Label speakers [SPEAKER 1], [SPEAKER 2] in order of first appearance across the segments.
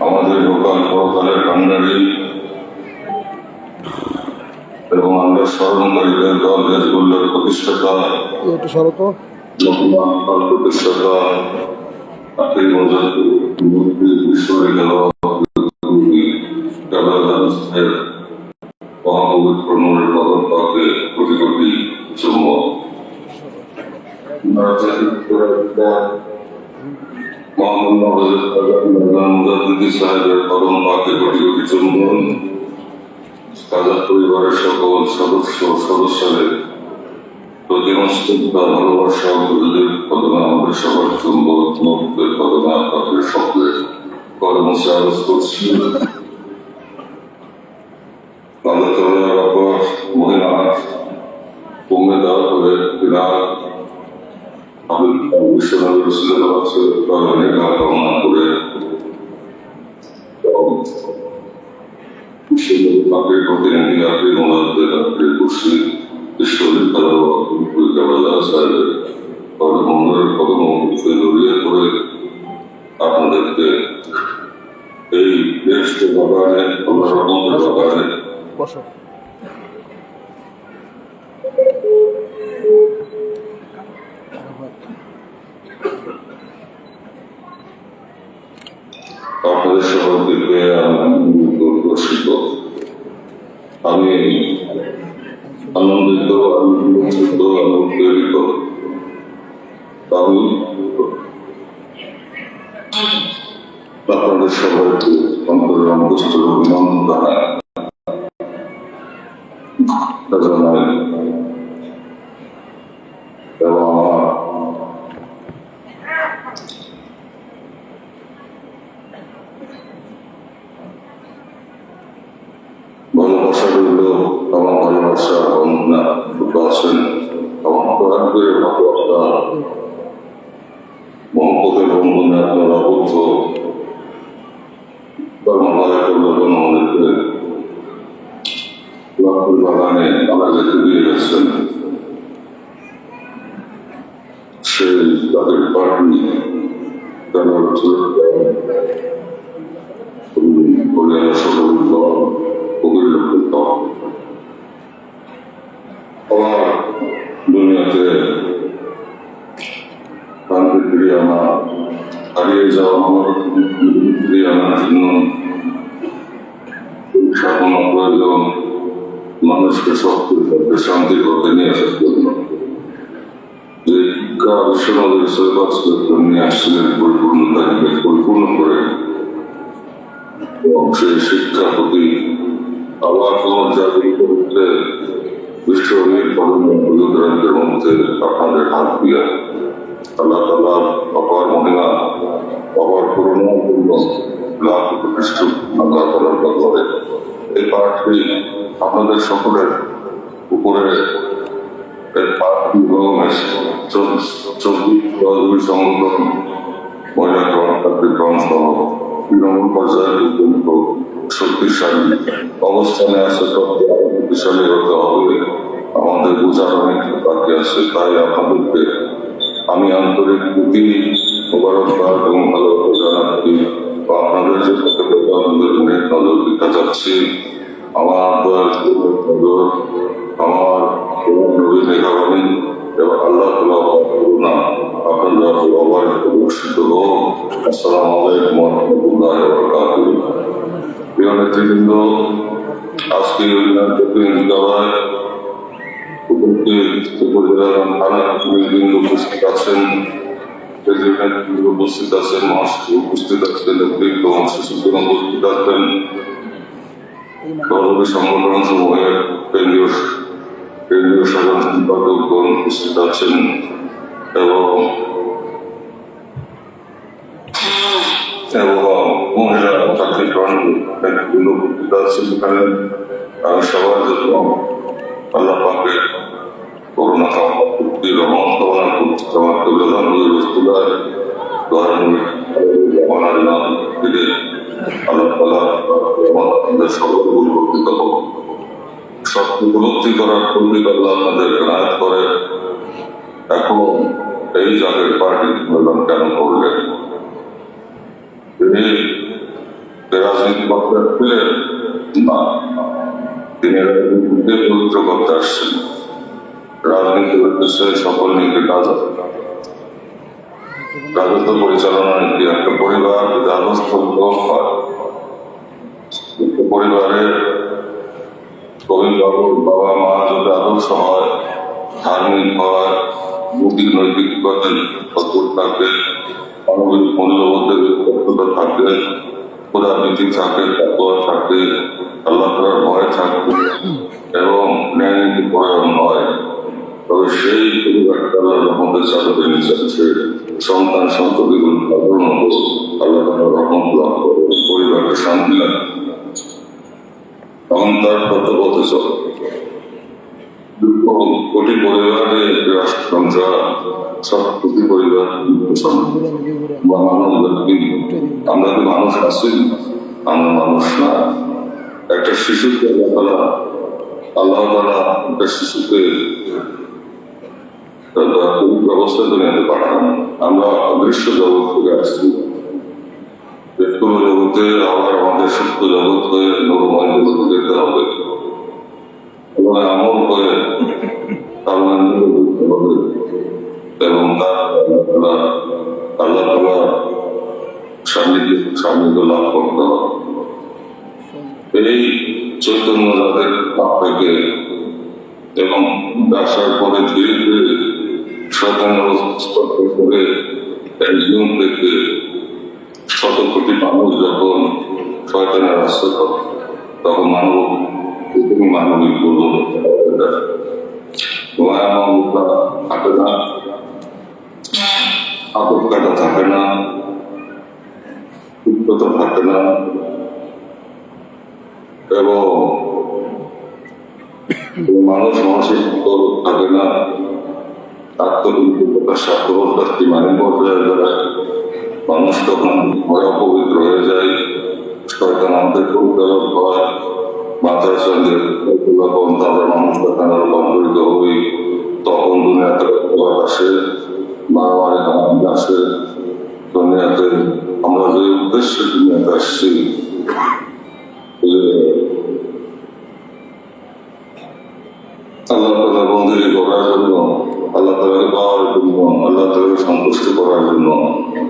[SPEAKER 1] আমাদের লোকাল পরকালের কান্ডারি এবং আমরা স্মরণকারীদের দল হেজবুল্লার প্রতিষ্ঠাতা। প্রতিষ্ঠাতা মহাপবিত্র নূরের পাকে কোটি কোটি চুম্বক মোহাম্মদ সাহেবের কদম পাকে কোটি কোটি চুম্বন কাজা পরিবারের সকল সদস্য সদস্যদের প্রতি মস্তকতা ভালোবাসা গুরুদের আপনাদের সকলকে আমি আনন্দিত আমি আপনাদের সবাইকে অন্তরের অন্তস্থ অভিনন্দন জানাই। মানুষকে শক্তি করতে শান্তি করতে নিয়ে আসার জন্য যে শিক্ষা বিশ্বনগর সৈকত নিয়ে আসছিলেন পরিপূর্ণতাকে পরিপূর্ণ করে এবং সেই শিক্ষা প্রতি আবার তোমার জাগরিত করতে বিশ্ববীর পদমের মধ্যে আপনাদের হাত দিয়ে আল্লাহ তালার অপার মহিমা অপার করুণা পূর্ণ লাভ প্রতিষ্ঠ আল্লাহ তালার বদলে এই পাঠটি আপনাদের সকলের উপরে শক্তিশালী অবস্থানে হবে। আমাদের বোঝার অনেক বাকি আছে, তাই আপনাদেরকে আমি আন্তরিক প্রতি, মোবারকবাদ জানাচ্ছি। বা আপনাদের যে প্রত্যেকটা অনেক নজর দিতে যাচ্ছি আমার দয়াল আমার নবী মেঘাবাণী এবং আল্লাহ করুণা আপনারা সবাই প্রদর্শিত হোক আসসালামু আলাইকুম রহমতুল্লাহ বরকাতুহ প্রিয় নেতৃবৃন্দ আজকে দলায় উপস্থিত আছেন উপস্থিত আছেন মহাসচিব উপস্থিত আছেন উপস্থিত আছেন সহযোগী সংগঠন সমূহের কেন্দ্রীয় কেন্দ্রীয় সাধারণ সম্পাদকগণ উপস্থিত আছেন এবং এবং মহিলা চাকরিকরণ বিভিন্ন উপস্থিত আছেন এখানে সবার জন্য আল্লাহ পাকে করোনা মুক্তি রহমান কামনা করছি আমার কল্যাণ রসুলার আমার নাম থেকে আল্লাহ তালা আমাদের সকল পরিবর্তিত হোক উপলব্ধি করার পূর্বে আল্লাহ আমাদের নায়ক করে এখন এই জাতের পার্টি কেন করলেন তিনি ইসলামিক পথে পেলেন না তিনি রাজনীতিকে পবিত্র করতে আসছেন রাজনীতির উদ্দেশ্যে সকল নীতি কাজ হবে রাজত্ব পরিচালনার নীতি একটা পরিবার যদি আদর্শ লোক হয়। বাবা মা যদি আদর্শ হয়, ধার্মিক হয় নৈতিক নৈতিকতার কঠোর থাকে মানবিক মূল্যবোধের কঠোরতা থাকে খোদা নীতি থাকে তাকওয়া থাকে আল্লাহ ভয় থাকবে এবং ন্যায় নীতি পরায়ণ হয়। তবে সেই পরিবারটা আল্লাহ রহমতের চাদরে নিচে আছে। সন্তান সন্ততিগুলো সাধারণত আল্লাহ তাআলার রহমত লাভ করে পরিবারকে শান্তি চলে কোটি পরিবারে মানুষ মানুষ না। একটা আল্লাহ আল্লাহ একটা শিশুকে অবস্থায় দুনিয়াতে পাঠান আমরা অদৃশ্য জগৎ থেকে আসছি পেট্রোল জগতে আবার আমাদের সত্য জগৎ হয়ে নবময় জগতে যেতে হবে। এবং আমল করে এবং আল্লাহ তাআলা সান্নিধ্য সান্নিধ্য লাভ করতে হবে। এই চৈতন্য যাদের পাপ থেকে এবং আসার পরে ধীরে ধীরে স্পর্শ করে থেকে শত কোটি মানুষ যখন শয়তানের আশ্রয় করে তখন মানব মানবিক মায়া থাকে না? আপদ কাটা থাকে না? উত্ততা থাকে না? এবং মানুষ মানুষের থাকে না? আত্মবিদ্যতার স্বার্থবোধ মানে পর্যায়ে দাঁড়ায় মানুষ তখন ভয় অপবিত্র হয়ে যায় শয়তান আমাদের পরিচালক হয় মাথার সঙ্গে যখন তারা মানুষ তখন রূপান্তরিত হই তখন দুনিয়াতে ভয় আসে মারামারি হারামি আসে দুনিয়াতে আমরা যে উদ্দেশ্যে দুনিয়াতে আসছি আল্লাহ তালা বন্দিরি করার জন্য আল্লাহ তালাকে পাওয়ার জন্য, আল্লাহ তালাকে সন্তুষ্ট করার জন্য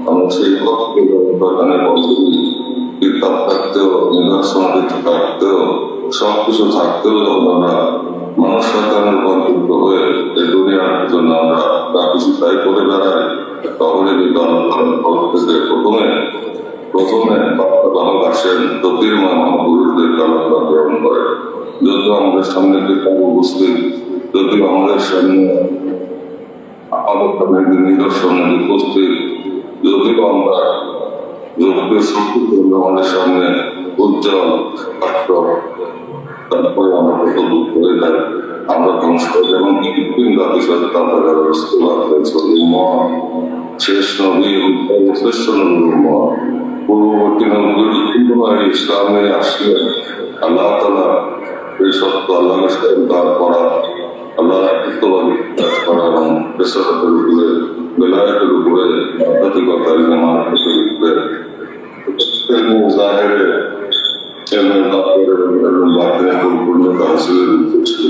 [SPEAKER 1] আমরা সেই পথকে দরকারে পথগুলি কিতাব থাকতেও নিদর্শনাদি থাকতেও, সবকিছু থাকতেও আমরা মানুষ সন্তানের রূপান্তরিত হয়ে এই দুনিয়ার জন্য আমরা যা কিছু তাই করে বেড়াই তখনই কিন্তু থেকে প্রথমে প্রথমে বাহক আসেন জ্যোতির্ময় মহাপুরুষদেরকে আল্লাহ তালা গ্রহণ করে। যদিও আমাদের সামনে কিতাব উপস্থিত, যদিও আমাদের সামনে যে নিদর্শন উপস্থিত যদিও আমরা যদিও শক্তি করবে আমাদের সামনে উজ্জ্বল পাত্র তারপরে আমরা কত দুঃখ হয়ে যায় আমরা ধ্বংস করে যেমন কৃত্রিম জাতির সাথে তাদের নবীর ইসলামে আসলে আল্লাহ তালা এই সত্য করা আল্লাহ করা এবং পেশাগতের উপরে বেলায়েতের উপরে আধ্যাত্মিকতা মানসিকের উপরে জাহেরে এলেন তারপরে এবং বাতিলে পরিপূর্ণতা হাসিলের উদ্দেশ্যে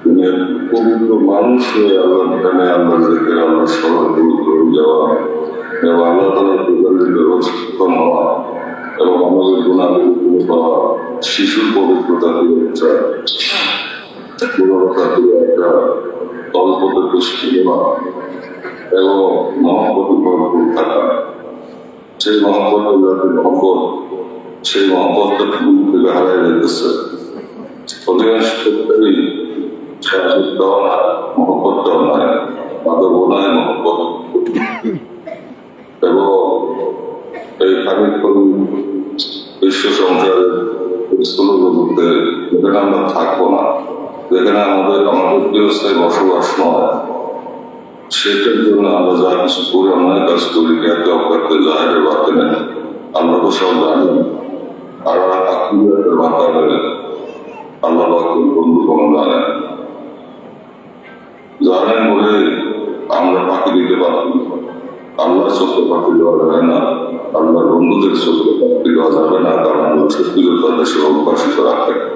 [SPEAKER 1] তিনি এক পবিত্র মানুষ হয়ে আল্লাহ এখানে আল্লাহ রেখে আল্লাহ সবার পবিত্র হয়ে যাওয়া এবং আল্লাহ তালার প্রকারের ব্যবস্থা হওয়া এবং আমাদের গুণাগুলি পাওয়া শিশুর পবিত্রতা দিয়ে একটা গুণবতা দিয়ে থাকা সেই মহাপত মহব্বত সেই মহব্বতটা ভুল থেকে হারাই যেতেছে অধিকাংশ ক্ষেত্রেই এবং এই খানিকক্ষণ বিশ্ব সংসারের আমরা থাকব না যেখানে আমাদের আমাদের গৃহস্থায় বসবাস নয়। সেটার জন্য আমরা যা কিছু করি অন্যায় কাজ করি জ্ঞাতে অজ্ঞাতে জাহের বাতে নেই। আমরা তো সব জানি। আর আত্মীয়তার মাধ্যমে আল্লাহ বন্ধু কোনো জানেন জানেন বলে আমরা ফাঁকি দিতে পারি আল্লাহ চোখে ফাঁকি দেওয়া যায় না। আল্লাহর বন্ধুদের চোখে প্রাপ্তি দেওয়া যাবে না। কারণ আল্লাহ সত্যিও তাদের সে অভ্যাসিত রাখে।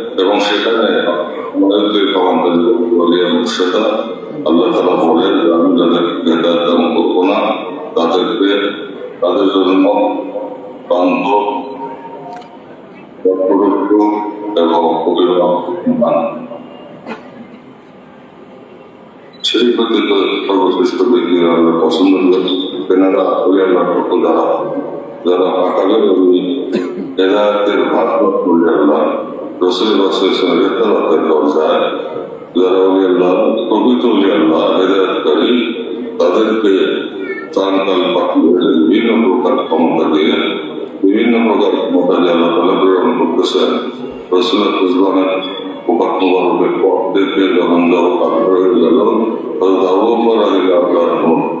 [SPEAKER 1] এবং সেখানে আমাদেরকে কমান্ডার বলি সেটা আল্লাহ তালা বলেন, আমি যাদের হেদায়ত দান করব না, তাদেরকে, তাদের জন্য অপরোক্ষ এবং ব্যতীত সর্বশ্রেষ্ঠ ব্যক্তি পছন্দ যারা যারা ওই আল্লাহ প্রকৃত ওই আল্লাহ হেদায়তকারী তাদেরকে ত্রাণকাল পাঠিয়ে বিভিন্ন প্রকার ক্ষমতা দিয়ে বিভিন্ন প্রকার ক্ষমতা দিয়ে আল্লাহ তালা প্রেরণ করতেছেন রসুল কুজবানের উপাত্ত বরফের পর দেখে যখন যাও কাঠ হয়ে গেল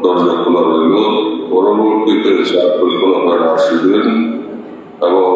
[SPEAKER 1] দরজা খোলা রইল পরবর্তীতে চার খোলাফায় রাশিদিন এবং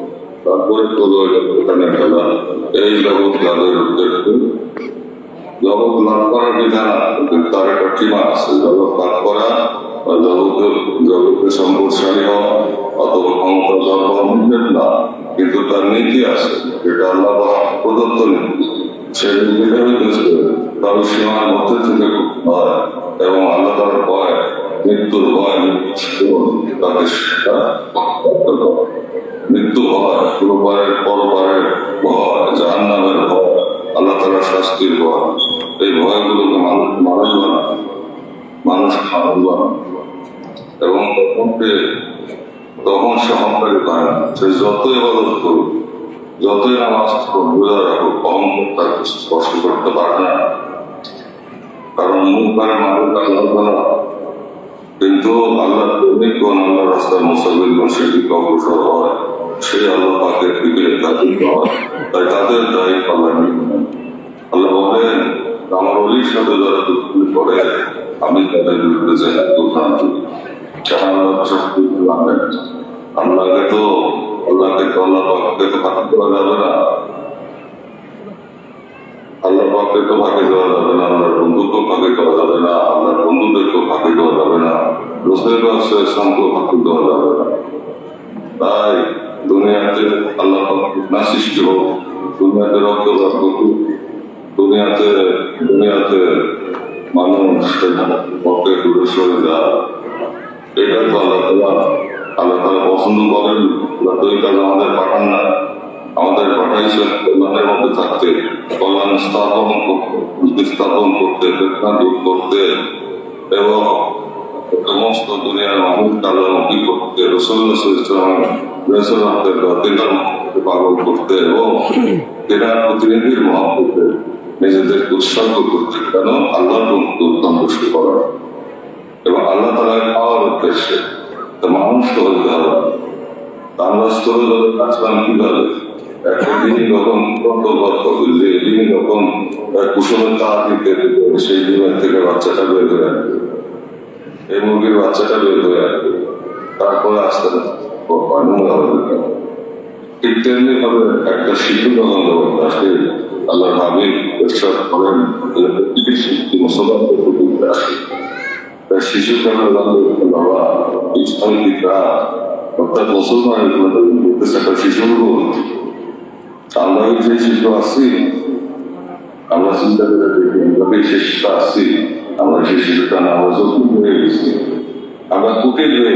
[SPEAKER 1] তারপরে তো ওখানে খেলা। এই জগৎ তাদের উদ্দেশ্যে। জগৎ লাভ করার বিধান তার একটা সীমা আছে। জগৎ লাভ করা বা জগতের জগতে সম্পদশালী হওয়া অথবা ক্ষমতা নিষেধ না কিন্তু তার নীতি আছে, যেটা আল্লাহ প্রদত্ত নীতি। সেই নীতিটা তার সীমার মধ্যে থেকে হয় এবং আল্লাহ তার ভয়, মৃত্যুর ভয় তাকে সেটা হয়। মৃত্যু ভয় পুরোপারের পরপারের ভয় শাস্তির ভয় এই ভয়গুলোকে মানুষ মানুষ বানায়। মানুষ মানুষ বানায়। এবং তখন সে তখন সে অহংকারী পায় না সে যতই ইবাদত করুক, যতই নামাজ বোঝা রাখুক, অহংকার তাকে স্পর্শ করতে পারে না। কারণ মুখ পারে মানুষ আল্লাহ কিন্তু আল্লাহ আল্লাহ রাস্তায় মুসাফিরগণ সেদিকে অগ্রসর হয় সেই আল্লাহ পাকের দিকে তাদের হয় তাই তাদের দায়িত্ব আল্লাহ আল্লাহ বলেন আমার অলির সাথে যারা দুর্নীতি করে আমি তাদের বিরুদ্ধে আল্লাহ শক্তি লাগবে আল্লাহকে তো আল্লাহকে তো আল্লাহ পাককে তো ভাগ করা যাবে না। আল্লাহ পাককে তো ভাগে দেওয়া যাবে না আল্লাহর বন্ধুকে ভাগে দেওয়া যাবে না আল্লাহর বন্ধুদেরকে ভাগে দেওয়া যাবে না রসুলের ব্যবসা ইসলামকে ভাগে দেওয়া যাবে না। তাই দুনিয়াতে আল্লাহ না সৃষ্টি হোক দুনিয়াতে রক্তপাত হোক দুনিয়াতে দুনিয়াতে মানুষ পথে দূরে সরে যায়। এটা তো আল্লাহ তালা আল্লাহ তালা পছন্দ করেন। আল্লাহ তো এই কাজ আমাদের পাঠান না। আমাদের পাঠাইছেন, কল্যাণের মধ্যে থাকতে, কল্যাণ স্থাপন করতে স্থাপন করতে বেদনা দূর করতে, এবং সমস্ত দুনিয়ার মানুষ কালামুখী করতে রসুল্লাহ ইসলাম দিনার মহব্বতকে পালন করতে এবং দিনার প্রতিনিধির মহব্বতে নিজেদেরকে উৎসর্গ করতে, কেন? আল্লাহর সন্তুষ্ট করার এবং আল্লাহ তালা পাওয়ার উদ্দেশ্যে মানুষ হতে হবে দিনই যখন কর্তব্য যে দিনই যখন কুসুমের দিতে সেই দিনের থেকে বাচ্চাটা বের হয়ে বাচ্চাটা বের হয়ে তারপরে আস্তে আস্তে ঠিক তেমনি ভাবে একটা শিশু যখন আসে, আল্লাহ ভাবি ঈশ্বর করেন যে প্রতিটি শিশু মুসলমানদের প্রতি আসে। তাই শিশু কেন আমরা যে শিশু আছি, আমরা চিন্তা করে আমরা এই শিশুটা আছি, আমরা শিশুটা না আমরা আমরা কুটির হয়ে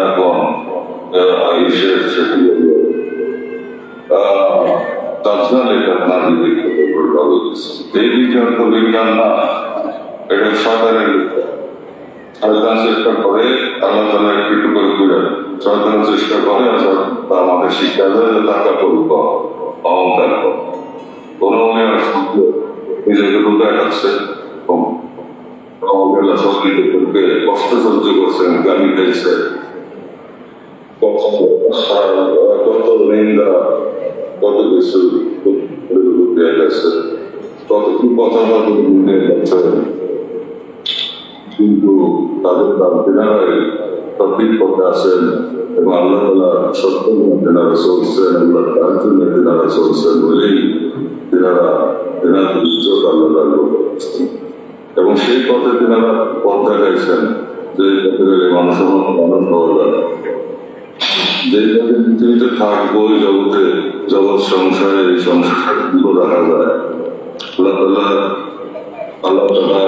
[SPEAKER 1] অবহেলা সক্রিয় করবে কষ্ট সহ্য করছেন গালি দিয়েছে কত নিন্দা কত কিছু দেয়া গেছে কত কি কিন্তু তাদের তার তেনারাই তদ্বির পথে আছেন এবং আল্লাহ তালা সত্য তেনারা তার জন্য তেনারা চলছেন বলেই তেনারা এবং সেই পথে তেনারা পথ দেখাইছেন যে পথে গেলে মানুষ মানুষ হওয়া যে পথে পৃথিবীতে থাকব জগতে, জগৎ সংসারে, এই সংসারগুলো রাখা যায়। আল্লাহ তালা আল্লাহ তালা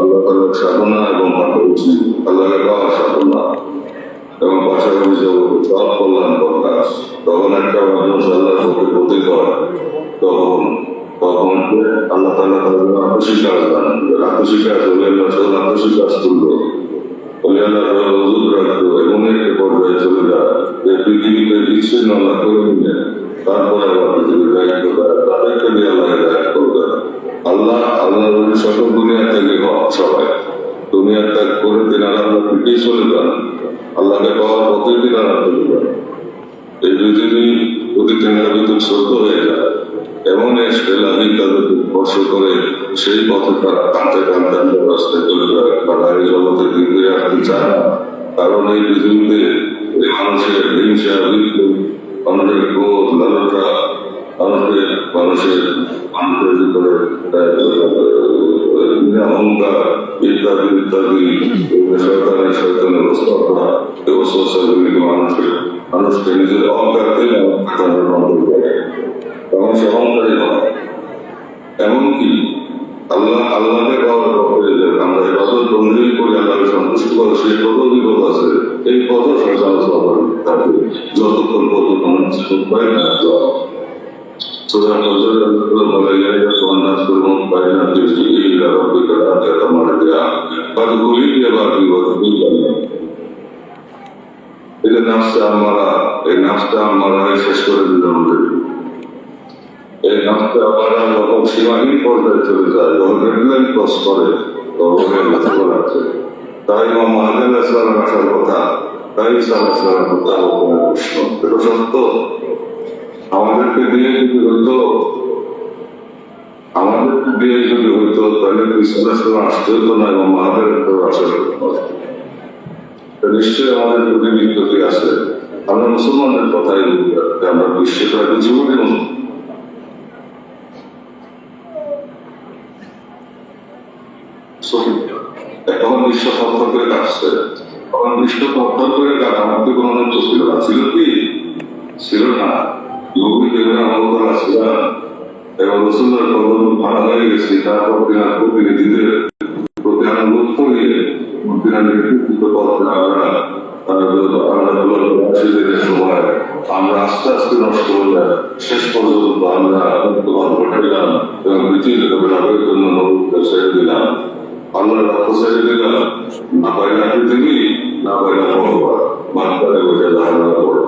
[SPEAKER 1] আল্লাহ তালার সাধনা এবং পাঠরুচি আল্লাহকে পাওয়ার সাধনা এবং পাশাপাশি জগতে সব কল্যাণ প্রকাশ তখন একটা মানুষ করে তখন তখন আল্লাহ তালা তাদের আত্মশী কাজ দান আত্মশী কাজ তুললো বলে আল্লাহ হজুর রাখতো এমন একটা পর্যায়ে চলে যায় যে পৃথিবীতে বিচ্ছিন্ন আল্লাহ করে নিয়ে তারপরে আবার পৃথিবীর দায়িত্ব দেয় তাদেরকে দিয়ে আল্লাহ দায়িত্ব করবে। আল্লাহ আল্লাহ আল্লাহকে পাওয়ার পথে আল্লাহ চলে এই যদি তেনার ভিতর ছোট হয়ে যায়। এমন লাভি তাদের স্পর্শ করে সেই পথে তারা টানতে টানতে রাস্তায় চলে যায় তারা এই জগতে দিকে রাখতে চায় না। কারণ এই পৃথিবীতে এই মানুষের হিংসা বিদ্যুৎ মানুষের ক্রোধ লালসা মানুষের মানুষের মানুষের অহংকার ইত্যাদি ইত্যাদি অস্ত্রগুলিকে মানুষের মানুষকে নিজের অহংকার থেকে করে তখন সে হয়। এমনকি আল্লাহ, আল্লাহকে আমরা কত তন্দ্রিল করে আল্লাহকে সন্তুষ্ট করে সে কত বিপদ আছে? এই কত শয়তান সবার থাকে যতক্ষণ পর্যন্ত মানুষ পায় না নাচটা আমরা এই নাচটা আমরা শেষ করে দিল আমাদের এই নাচটা আমরা যখন সীমাহীন পর্যায়ে চলে যায় রেডলাইন ক্রস করে এর লক্ষ্য আছে। তাই ইমাম মাহাদিন ইসলামের আসার কথা, তাই ইসলাম নিশ্চয়ই আমাদের প্রতি আছে? আমরা মুসলমানদের কথাই আমরা বিশ্বে প্রায় কিছু বলি না। এখন বিশ্ব সত্তর করে। তখন বিশ্ব সত্তর করে কাটা আমাদের কোনো অনেক ছিল না। ছিল কি? ছিল না। নবী দেবেন আমল ছিল না এবং রসুল্লার কদম ভাড়া হয়ে গেছে। তারপর তিনার প্রতিনিধিদের প্রতি আনুগত করিয়ে আমরা আমরা আমরা আস্তে আস্তে নষ্ট হয়ে যায় শেষ পর্যন্ত আমরা ঘটে গেলাম এবং ছেড়ে দিলাম। আমরা রক্ত ছেড়ে দিলাম না পাইলা পৃথিবী না পাইলা ভগবান মাত্রায় বসে ধারণা করে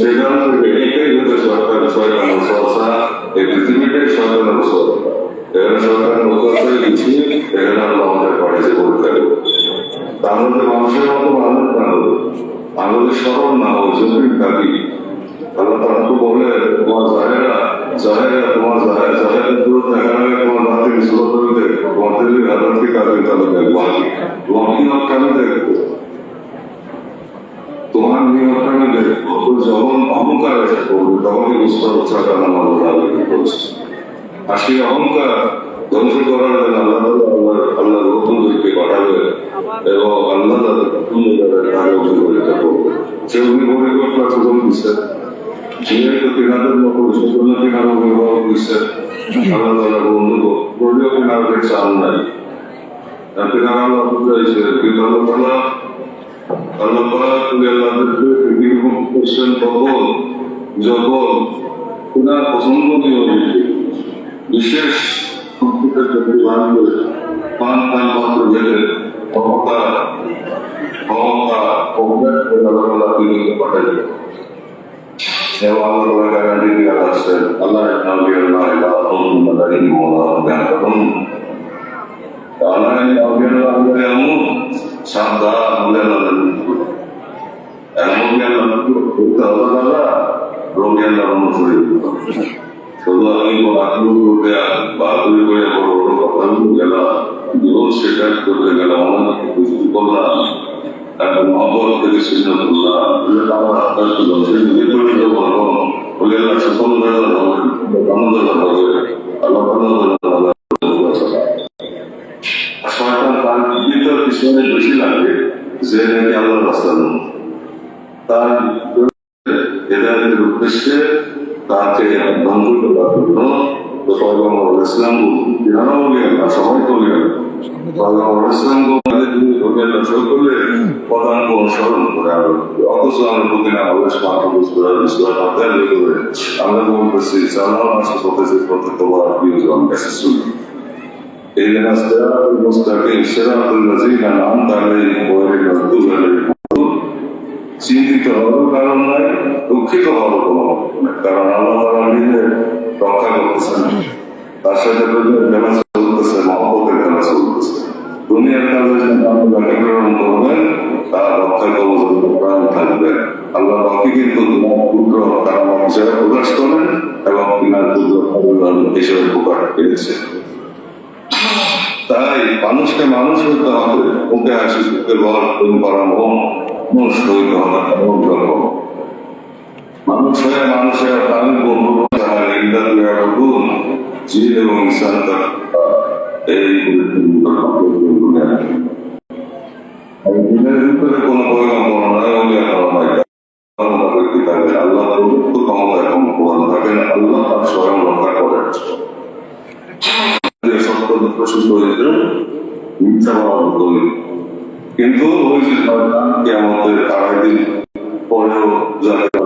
[SPEAKER 1] সেখান থেকে এইটাই হচ্ছে সরকার সরকার সরসা এই পৃথিবীটাই সরকারের সরকার এখানে সরকারের উদ্যোগে কিছু এখানে আমরা আমাদের বাড়িতে করতে পারব তার মধ্যে মানুষের মতো মানুষ না হলো আমাদের স্মরণ না হোক জরুরি দাবি তখনই বুঝতে হচ্ছে কেন করছে আর সেই অহংকার ধ্বংস করার জন্য আল্লাহ আল্লাহ আল্লাহ রকমদেরকে পাঠাবে এবং আল্লাহ তাদের তাকে অভিজ্ঞতা করবে সে অভিভাবকরা প্রথম দিচ্ছে যেহেতু কিনাদের মতো সেজন্য কিনার অভিভাবক দিচ্ছে আল্লাহ তালা বন্ধু বলেও কিনারকে চান নাই কিনারা আল্লাহ বুঝাইছে কিন্তু আল্লাহ তালা আল্লাহ তালা তুমি আল্লাহদেরকে বিরূপ করছেন তখন যখন কিনার পছন্দনীয় বিশেষ সংস্কৃতের বান করে পান পান পাত্র ভেবে ক্ষমতা ক্ষমতা তালা তিনি পাঠাই এবং আল্লাহ সাদা রোগী আল্লাহ অনুসরণ শুধু আমি আগ্রহ দেয়া বাহাদুরি করে বড় বড় কথাগুলো গেলাম জীবন সেটা করতে গেলাম অনেক কিছু করলাম, তারপর মহব্বত থেকে করে রাস্তা তার হেদায়তের উদ্দেশ্যে তাকে ধ্বংস করার জন্য তো পয়গম্বর ইসলাম জানা বলিয়া না সবাই বলিয়া পয়গম্বর ইসলাম দর্শন করলে পদাঙ্ক অনুসরণ করে আর অথচ আমরা প্রতিদিন আল্লাহ মাত্র বুঝতে বিশ্বর মাথায় লেগে করে আমরা বলতেছি সালাম আসে করতেছি প্রত্যেক তোমার প্রিয়জন কাছে শুনি اهدنا الصراط المستقيم صراط الذين انعمت عليهم غير المغضوب عليهم চিন্তিত হওয়ার কারণ নাই, দুঃখিত হওয়ার কোনো কারণ আল্লাহ তারা রক্ষা করতেছেন। তার সাথে খেলা চলতেছে, মহব্বতের খেলা চলতেছে। দুনিয়ার কাজে আপনি প্রেরণ করবেন রক্ষা প্রাণ আল্লাহ বাকি কিন্তু পুত্র প্রকাশ করেন এবং কিনার পুত্র হিসেবে প্রকাশ পেয়েছে। তাই মানুষকে মানুষ হইতে হবে ওকে আসি সুখে বল তুমি মন হইতে হবে এমন রকম মানুষ হয়ে মানুষের প্রাণী বন্ধু জিন এবং তার এই দিনের ভিতরে কোনো পরিকল্পনা নয় ওলিয়া করা হয় থাকে আল্লাহ প্রভুত্ব ক্ষমতা এবং প্রধান থাকেন আল্লাহ তার স্বয়ং রক্ষা করেন সত্য হয়েছে মিথ্যা কিন্তু ওই যে আমাদের আড়াই দিন পরেও যাতে